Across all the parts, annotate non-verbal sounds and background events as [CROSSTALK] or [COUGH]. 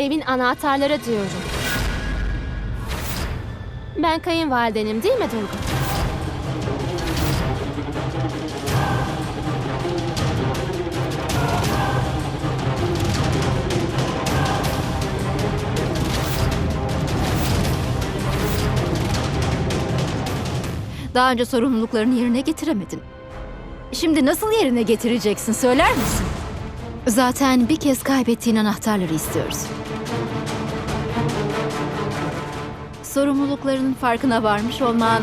Evin anahtarları diyorum. Ben kayınvalidenim değil mi Durga? Daha önce sorumluluklarını yerine getiremedin. Şimdi nasıl yerine getireceksin söyler misin? Zaten bir kez kaybettiğin anahtarları istiyoruz. Sorumluluklarının farkına varmış olman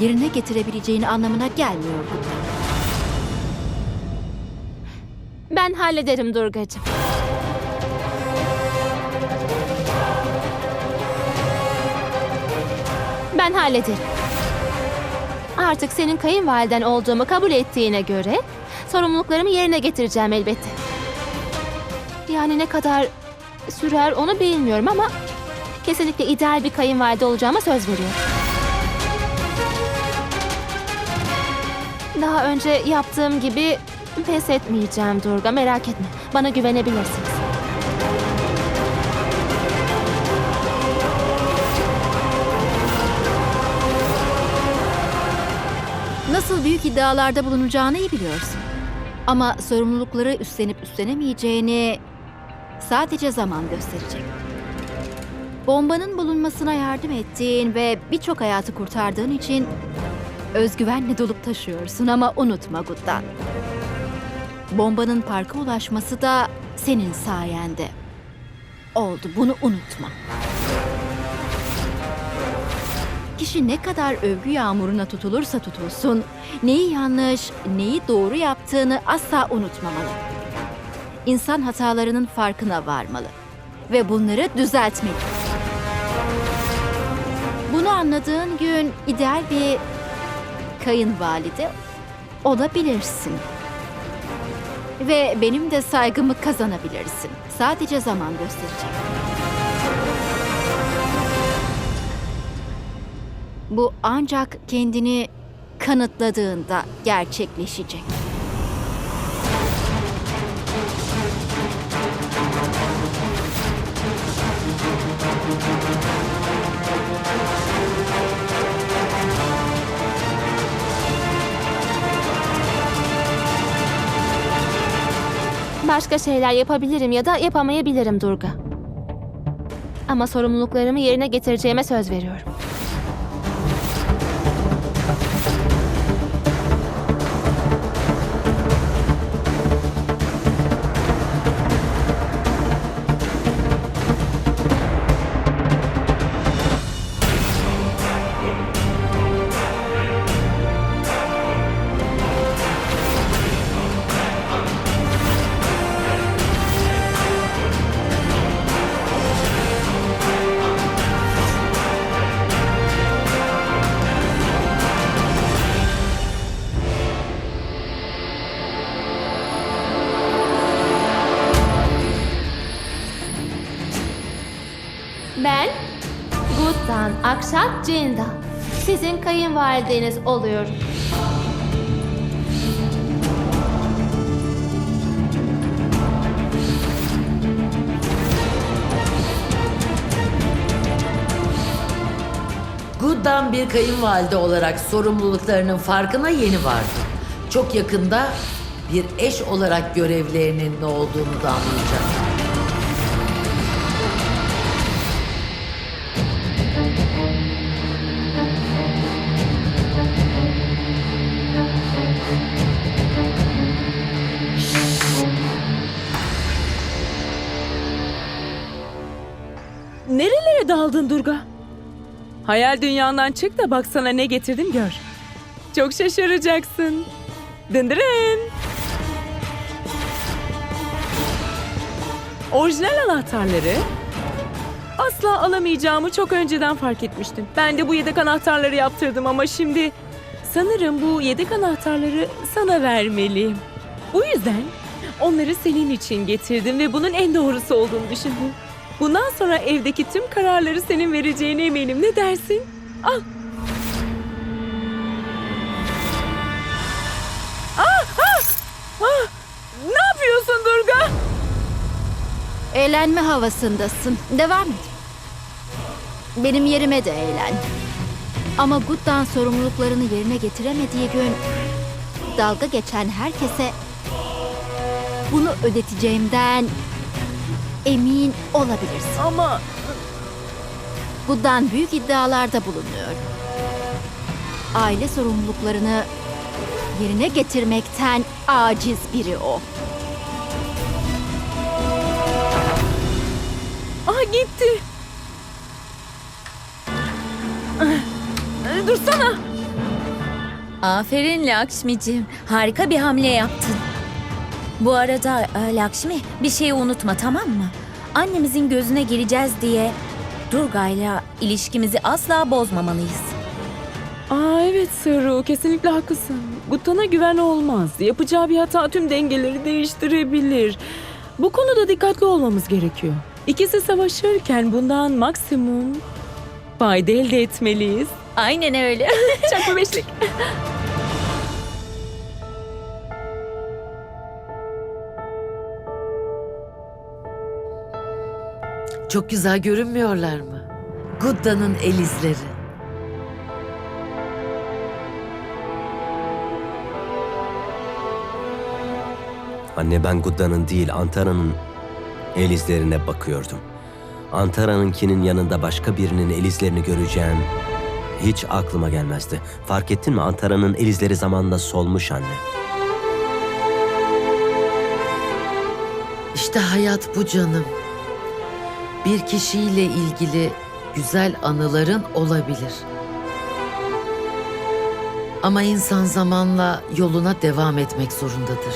yerine getirebileceğini anlamına gelmiyor. Ben hallederim Durgacığım. Ben hallederim. Artık senin kayınvaliden olduğumu kabul ettiğine göre sorumluluklarımı yerine getireceğim elbette. Yani ne kadar sürer onu bilmiyorum ama kesinlikle ideal bir kayınvalide olacağıma söz veriyorum. Daha önce yaptığım gibi pes etmeyeceğim Durga merak etme. Bana güvenebilirsiniz. Nasıl büyük iddialarda bulunacağını iyi biliyorsun. Ama sorumlulukları üstlenip üstlenemeyeceğini sadece zaman gösterecek. Bombanın bulunmasına yardım ettiğin ve birçok hayatı kurtardığın için özgüvenle dolup taşıyorsun ama unutma Guttan. Bombanın parka ulaşması da senin sayende. Oldu bunu unutma. Kişi ne kadar övgü yağmuruna tutulursa tutulsun, neyi yanlış, neyi doğru yaptığını asla unutmamalı. İnsan hatalarının farkına varmalı ve bunları düzeltmeli. Bunu anladığın gün ideal bir kayınvalide olabilirsin. Ve benim de saygımı kazanabilirsin. Sadece zaman gösterecek. Bu ancak kendini kanıtladığında gerçekleşecek. Başka şeyler yapabilirim ya da yapamayabilirim Durga. Ama sorumluluklarımı yerine getireceğime söz veriyorum. Cinda. Sizin kayınvalideniz oluyorum. Good'dan bir kayınvalide olarak sorumluluklarının farkına yeni vardı. Çok yakında bir eş olarak görevlerinin ne olduğunu da anlayacak. Daldın Durga? Hayal dünyandan çık da baksana ne getirdim gör. Çok şaşıracaksın. Dındırın. Orijinal anahtarları asla alamayacağımı çok önceden fark etmiştim. Ben de bu yedek anahtarları yaptırdım ama şimdi sanırım bu yedek anahtarları sana vermeliyim. Bu yüzden onları senin için getirdim ve bunun en doğrusu olduğunu düşündüm. Bundan sonra evdeki tüm kararları senin vereceğine eminim. Ne dersin? Al. Ah, ah, ah. Ne yapıyorsun Durga? Eğlenme havasındasın. Devam et. Benim yerime de eğlen. Ama Gut'tan sorumluluklarını yerine getiremediği gün dalga geçen herkese bunu ödeteceğimden emin olabilirsin. Ama Gut'tan büyük iddialarda bulunuyor. Aile sorumluluklarını yerine getirmekten aciz biri o. ah gitti. Dursana. Aferin Lakşmi'cim. Harika bir hamle yaptın. Bu arada e, Lakşmi bir şeyi unutma tamam mı? Annemizin gözüne gireceğiz diye Durga'yla ilişkimizi asla bozmamalıyız. Aa evet Saru kesinlikle haklısın. Guttan'a güven olmaz. Yapacağı bir hata tüm dengeleri değiştirebilir. Bu konuda dikkatli olmamız gerekiyor. İkisi savaşırken bundan maksimum fayda elde etmeliyiz. Aynen öyle. [LAUGHS] Çakma beşlik. [LAUGHS] Çok güzel görünmüyorlar mı? Gudda'nın el izleri. Anne ben Gudda'nın değil Antara'nın el izlerine bakıyordum. Antara'nınkinin yanında başka birinin el izlerini göreceğim hiç aklıma gelmezdi. Fark ettin mi Antara'nın el izleri zamanla solmuş anne. İşte hayat bu canım. Bir kişiyle ilgili güzel anıların olabilir. Ama insan zamanla yoluna devam etmek zorundadır.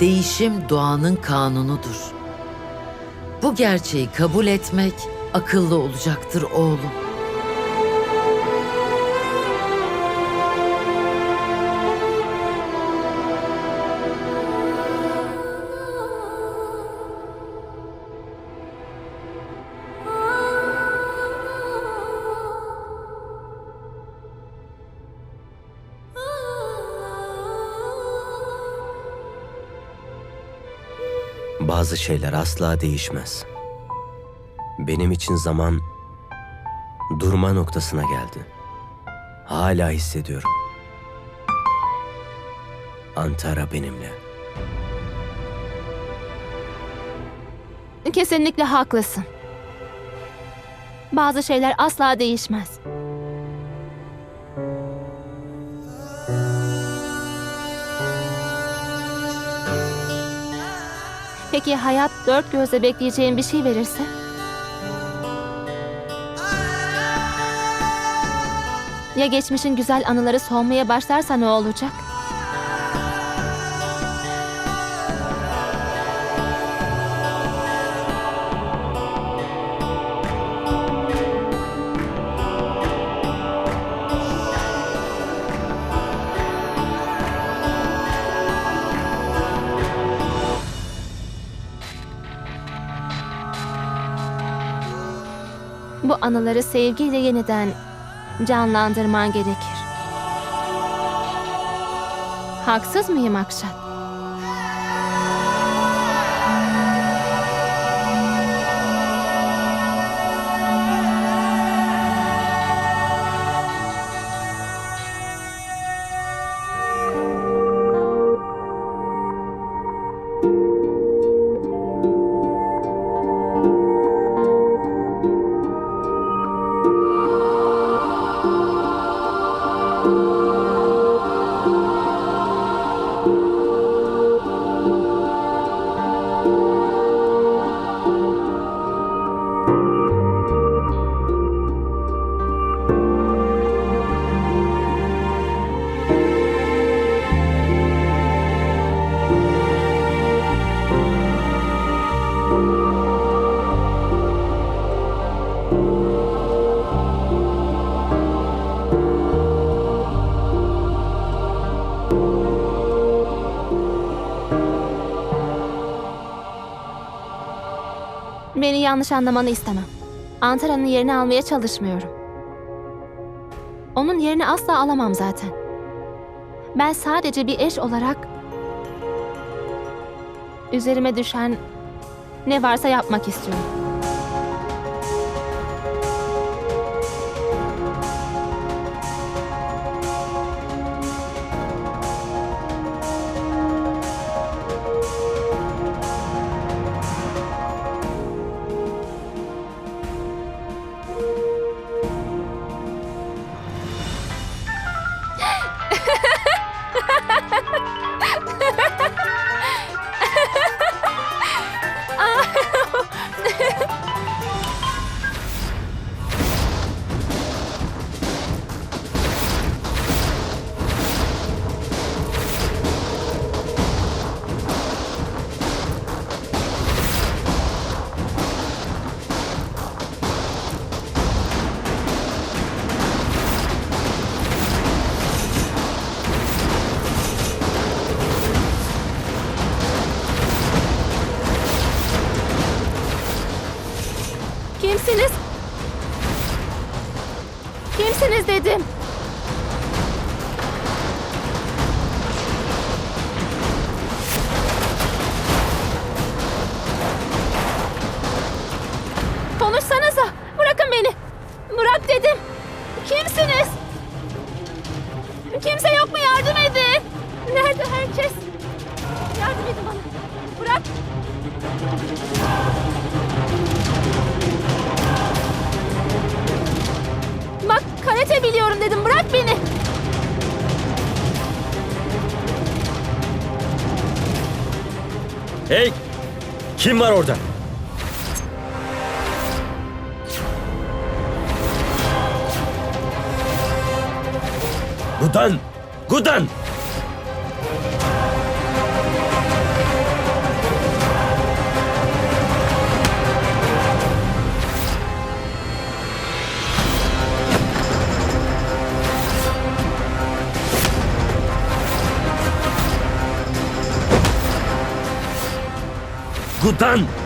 Değişim doğanın kanunudur. Bu gerçeği kabul etmek akıllı olacaktır oğlum. Bazı şeyler asla değişmez. Benim için zaman durma noktasına geldi. Hala hissediyorum. Antara benimle. Kesinlikle haklısın. Bazı şeyler asla değişmez. Peki hayat dört gözle bekleyeceğin bir şey verirse? Ya geçmişin güzel anıları solmaya başlarsa ne olacak? Anıları sevgiyle yeniden canlandırman gerekir. Haksız mıyım Akşat? Beni yanlış anlamanı istemem. Antara'nın yerini almaya çalışmıyorum. Onun yerini asla alamam zaten. Ben sadece bir eş olarak üzerime düşen Ne varsa yapmak istiyorum. Bak karate biliyorum dedim. Bırak beni. Hey! Kim var orada? Gudan! Gudan! Gudan!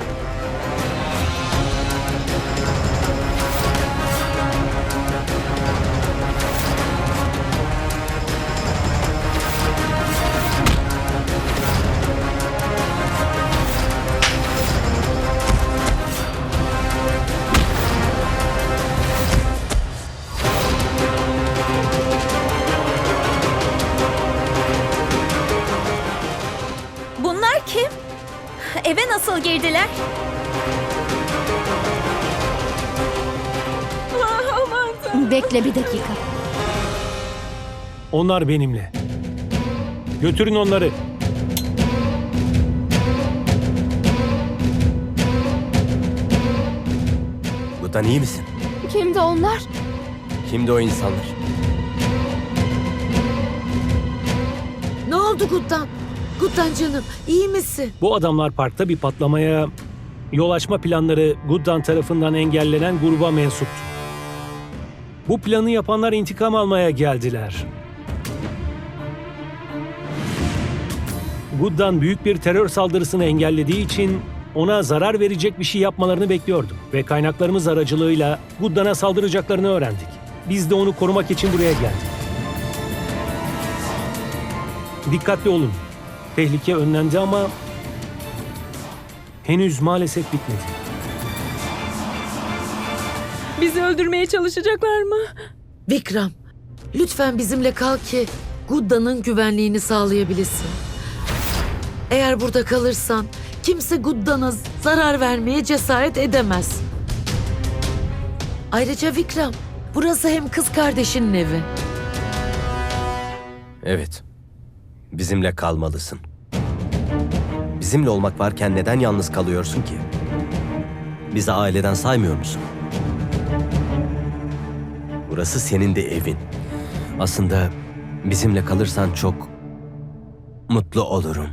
Bekle bir dakika. Onlar benimle. Götürün onları. Gudan iyi misin? Kimdi onlar? Kimdi o insanlar? Ne oldu Guddan? Guddan canım iyi misin? Bu adamlar parkta bir patlamaya yol açma planları Guddan tarafından engellenen gruba mensuptu. Bu planı yapanlar intikam almaya geldiler. Guddan büyük bir terör saldırısını engellediği için ona zarar verecek bir şey yapmalarını bekliyordum. Ve kaynaklarımız aracılığıyla Guddan'a saldıracaklarını öğrendik. Biz de onu korumak için buraya geldik. Dikkatli olun. Tehlike önlendi ama henüz maalesef bitmedi. Bizi öldürmeye çalışacaklar mı? Vikram lütfen bizimle kal ki Gudda'nın güvenliğini sağlayabilirsin. Eğer burada kalırsan kimse Gudda'na zarar vermeye cesaret edemez. Ayrıca Vikram burası hem kız kardeşinin evi. Evet. Bizimle kalmalısın. Bizimle olmak varken neden yalnız kalıyorsun ki? Bizi aileden saymıyor musun? Burası senin de evin. Aslında bizimle kalırsan çok mutlu olurum.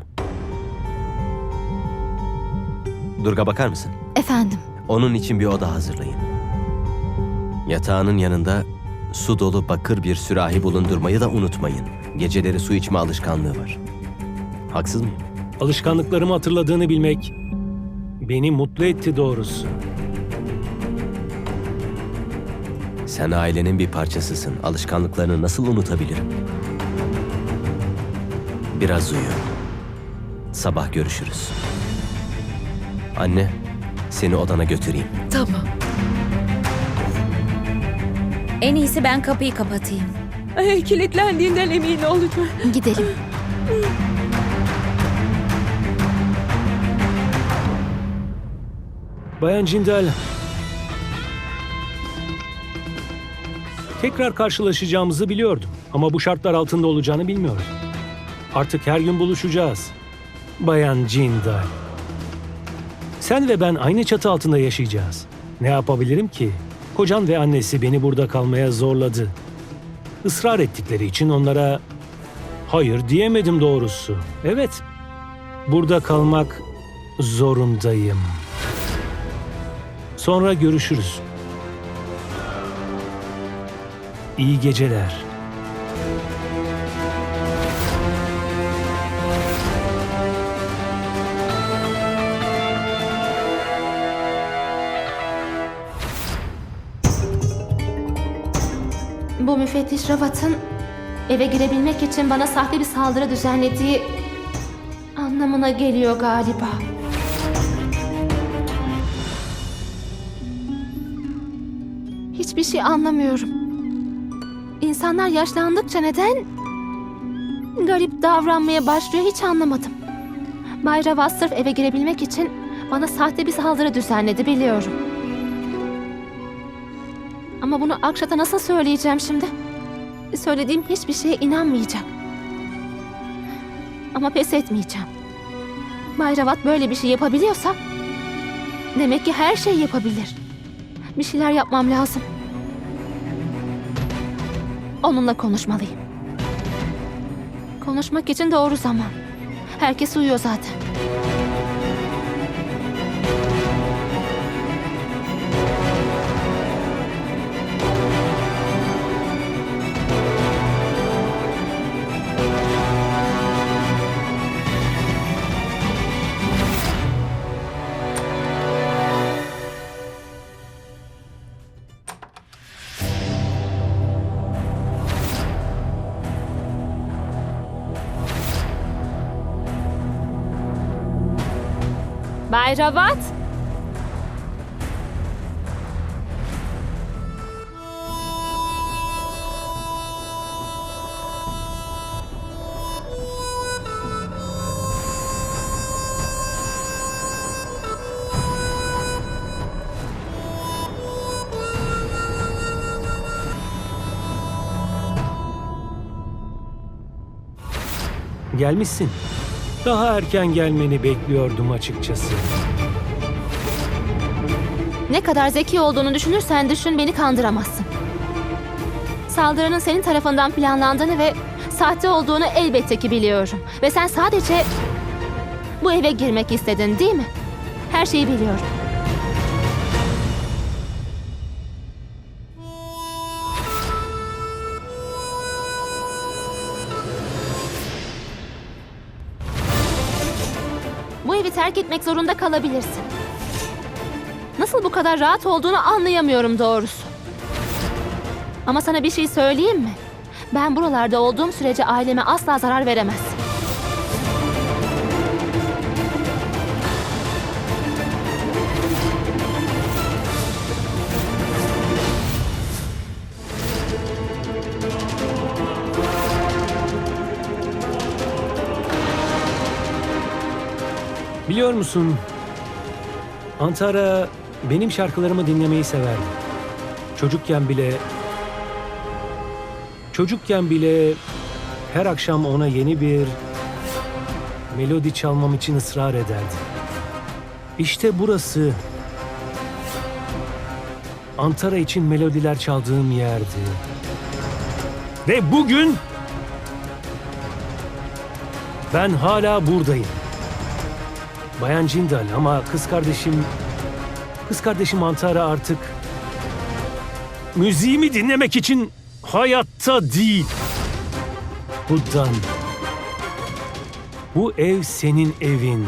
Durga bakar mısın? Efendim. Onun için bir oda hazırlayın. Yatağının yanında su dolu bakır bir sürahi bulundurmayı da unutmayın. Geceleri su içme alışkanlığı var. Haksız mıyım? Alışkanlıklarımı hatırladığını bilmek beni mutlu etti doğrusu. Sen ailenin bir parçasısın. Alışkanlıklarını nasıl unutabilirim? Biraz uyu. Sabah görüşürüz. Anne, seni odana götüreyim. Tamam. En iyisi ben kapıyı kapatayım. Ay, kilitlendiğinden emin ol lütfen. Gidelim. Bayan Cindal. Tekrar karşılaşacağımızı biliyordum. Ama bu şartlar altında olacağını bilmiyordum. Artık her gün buluşacağız. Bayan Cindal. Sen ve ben aynı çatı altında yaşayacağız. Ne yapabilirim ki? Kocan ve annesi beni burada kalmaya zorladı. Israr ettikleri için onlara hayır diyemedim doğrusu. Evet, burada kalmak zorundayım. Sonra görüşürüz. İyi geceler. Bu müfettiş Ravat'ın eve girebilmek için bana sahte bir saldırı düzenlediği anlamına geliyor galiba. Hiçbir şey anlamıyorum. İnsanlar yaşlandıkça neden garip davranmaya başlıyor hiç anlamadım. Bay Ravat sırf eve girebilmek için bana sahte bir saldırı düzenledi biliyorum. Ama bunu Akşat'a nasıl söyleyeceğim şimdi? Söylediğim hiçbir şeye inanmayacak. Ama pes etmeyeceğim. Bay Ravat böyle bir şey yapabiliyorsa... Demek ki her şey yapabilir. Bir şeyler yapmam lazım. Onunla konuşmalıyım. Konuşmak için doğru zaman. Herkes uyuyor zaten. Bay Ravat! Gelmişsin. Daha erken gelmeni bekliyordum açıkçası. Ne kadar zeki olduğunu düşünürsen düşün beni kandıramazsın. Saldırının senin tarafından planlandığını ve sahte olduğunu elbette ki biliyorum. Ve sen sadece bu eve girmek istedin değil mi? Her şeyi biliyorum. Terk etmek zorunda kalabilirsin. Nasıl bu kadar rahat olduğunu anlayamıyorum doğrusu. Ama sana bir şey söyleyeyim mi? Ben buralarda olduğum sürece aileme asla zarar veremez. Biliyor musun? Antara benim şarkılarımı dinlemeyi severdi. Çocukken bile çocukken bile her akşam ona yeni bir melodi çalmam için ısrar ederdi. İşte burası Antara için melodiler çaldığım yerdi. Ve bugün ben hala buradayım. Bayan Cindal ama kız kardeşim... Kız kardeşim Antara artık... Müziğimi dinlemek için hayatta değil. Buddan. Bu ev senin evin.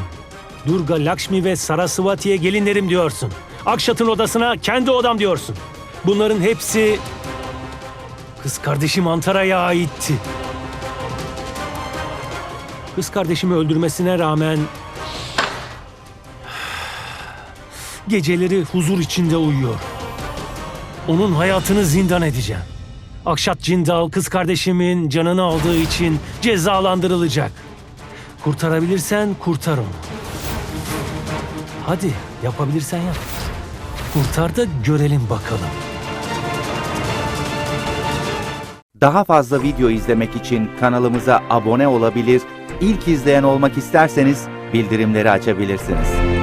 Durga, Lakshmi ve Sarasvati'ye gelinlerim diyorsun. Akşat'ın odasına kendi odam diyorsun. Bunların hepsi kız kardeşim Antara'ya aitti. Kız kardeşimi öldürmesine rağmen Geceleri huzur içinde uyuyor. Onun hayatını zindan edeceğim. Akşat Cindal kız kardeşimin canını aldığı için cezalandırılacak. Kurtarabilirsen kurtar onu. Hadi yapabilirsen yap. Kurtar da görelim bakalım. Daha fazla video izlemek için kanalımıza abone olabilir, ilk izleyen olmak isterseniz bildirimleri açabilirsiniz.